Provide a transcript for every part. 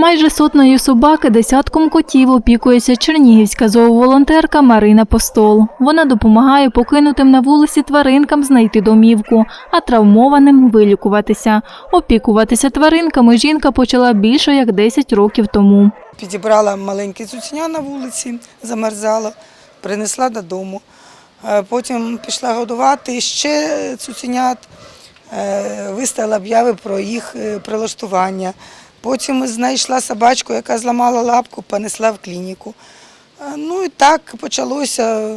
Майже сотнею собак і десятком котів опікується чернігівська зооволонтерка Марина Постол. Вона допомагає покинутим на вулиці тваринкам знайти домівку, а травмованим вилікуватися. Опікуватися тваринками жінка почала більше як 10 років тому. Підібрала маленьке цуценя на вулиці, замерзало, принесла додому. Е, Потім пішла годувати ще цуценят, е, виставила обяви про їх е, прилаштування. Потім знайшла собачку, яка зламала лапку, понесла в клініку. Е, Ну і так почалося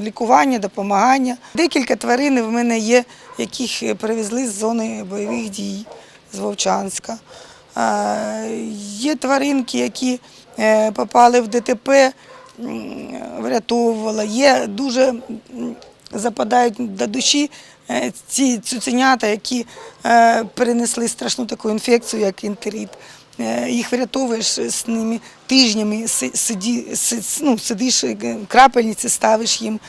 лікування, допомагання. Декілька тварин в мене є, яких е, привезли з зони бойових дій з Вовчанська. Е, Є тваринки, які попали в ДТП, врятовувала. Є дуже западають до душі е, ці цуценята, які е, перенесли страшну таку інфекцію, як інтерит. Е, Їх врятовуєш з ними тижнями, сиді, си- ну, сидиш, крапельниці ставиш їм.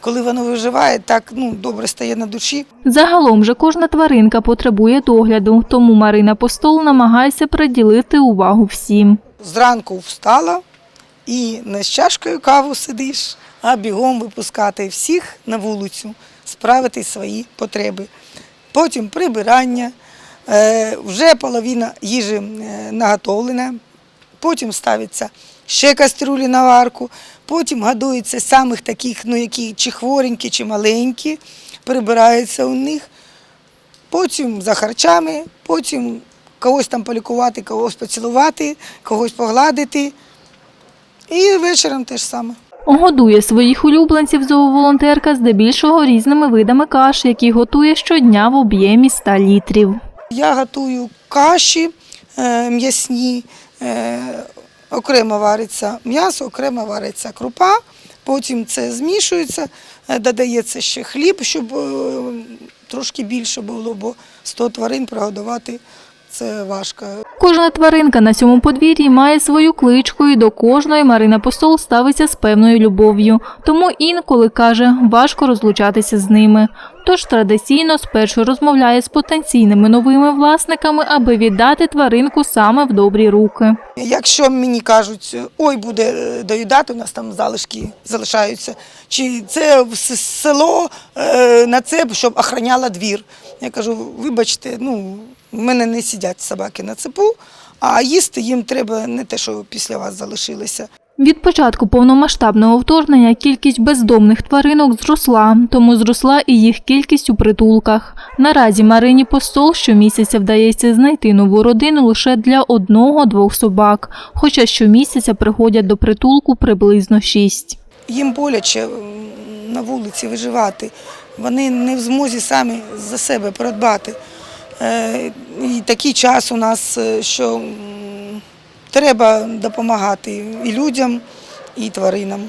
Коли воно виживає, так ну, добре стає на душі. Загалом же кожна тваринка потребує догляду, тому Марина Постол намагається приділити увагу всім. Зранку встала і не з чашкою каву сидиш, а бігом випускати всіх на вулицю, справити свої потреби. Потім прибирання, е, вже половина їжі е, наготовлена, потім ставиться ще кастрюлі на варку, потім годується самих таких, ну які чи хворенькі, чи маленькі, прибирається у них. Потім за харчами, потім когось там полікувати, когось поцілувати, когось погладити. І вечором те ж саме. Годує своїх улюбленців зооволонтерка здебільшого різними видами каш, які готує щодня в об'ємі 100 літрів. Я готую каші е, м'ясні, е, окремо вариться м'ясо, окремо вариться крупа, потім це змішується, е, додається ще хліб, щоб трошки більше було, бо 100 тварин прогодувати це важко. Кожна тваринка на цьому подвір'ї має свою кличку і до кожної Марина Постол ставиться з певною любов'ю. Тому інколи каже, важко розлучатися з ними. Тож традиційно спершу розмовляє з потенційними новими власниками, аби віддати тваринку саме в добрі руки. Якщо мені кажуть, ой, буде е, доїдати, у нас там залишки залишаються, чи це село е, на це, щоб охороняла двір. Я кажу, вибачте, ну, в мене не сидять собаки на цепу, а їсти їм треба не те, що після вас залишилося. Від початку повномасштабного вторгнення кількість бездомних тваринок зросла, тому зросла і їх кількість у притулках. Наразі Марині Постол щомісяця вдається знайти нову родину лише для одного-двох собак, хоча щомісяця приходять до притулку приблизно шість. Їм боляче на вулиці виживати. Вони не в змозі самі за себе продбати. Е, І такий час у нас, е, що треба допомагати і людям, і тваринам.